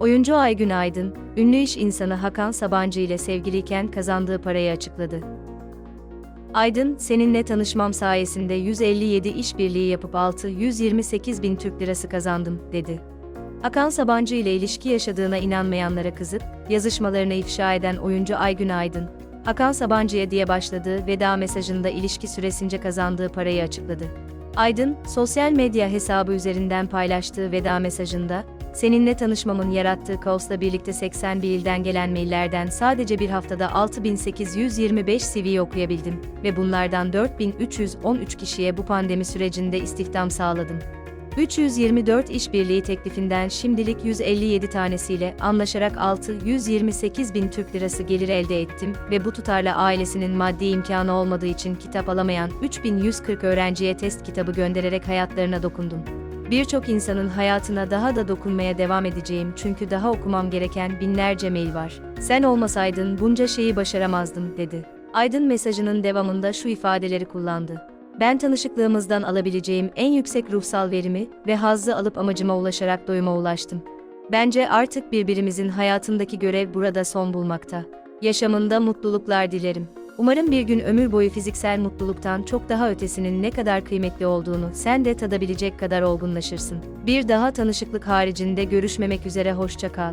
Oyuncu Aygün Aydın, ünlü iş insanı Hakan Sabancı ile sevgiliyken kazandığı parayı açıkladı. Aydın, seninle tanışmam sayesinde 157 işbirliği yapıp 628 bin Türk lirası kazandım, dedi. Hakan Sabancı ile ilişki yaşadığına inanmayanlara kızıp, yazışmalarını ifşa eden oyuncu Aygün Aydın, Hakan Sabancı'ya diye başladığı veda mesajında ilişki süresince kazandığı parayı açıkladı. Aydın, sosyal medya hesabı üzerinden paylaştığı veda mesajında, Seninle tanışmamın yarattığı kaosla birlikte 81 ilden gelen maillerden sadece bir haftada 6825 CV okuyabildim ve bunlardan 4313 kişiye bu pandemi sürecinde istihdam sağladım. 324 işbirliği teklifinden şimdilik 157 tanesiyle anlaşarak 628 bin Türk lirası gelir elde ettim ve bu tutarla ailesinin maddi imkanı olmadığı için kitap alamayan 3140 öğrenciye test kitabı göndererek hayatlarına dokundum. Birçok insanın hayatına daha da dokunmaya devam edeceğim çünkü daha okumam gereken binlerce mail var. Sen olmasaydın bunca şeyi başaramazdım, dedi. Aydın mesajının devamında şu ifadeleri kullandı. Ben tanışıklığımızdan alabileceğim en yüksek ruhsal verimi ve hazzı alıp amacıma ulaşarak doyuma ulaştım. Bence artık birbirimizin hayatındaki görev burada son bulmakta. Yaşamında mutluluklar dilerim. Umarım bir gün ömür boyu fiziksel mutluluktan çok daha ötesinin ne kadar kıymetli olduğunu sen de tadabilecek kadar olgunlaşırsın. Bir daha tanışıklık haricinde görüşmemek üzere hoşça kal.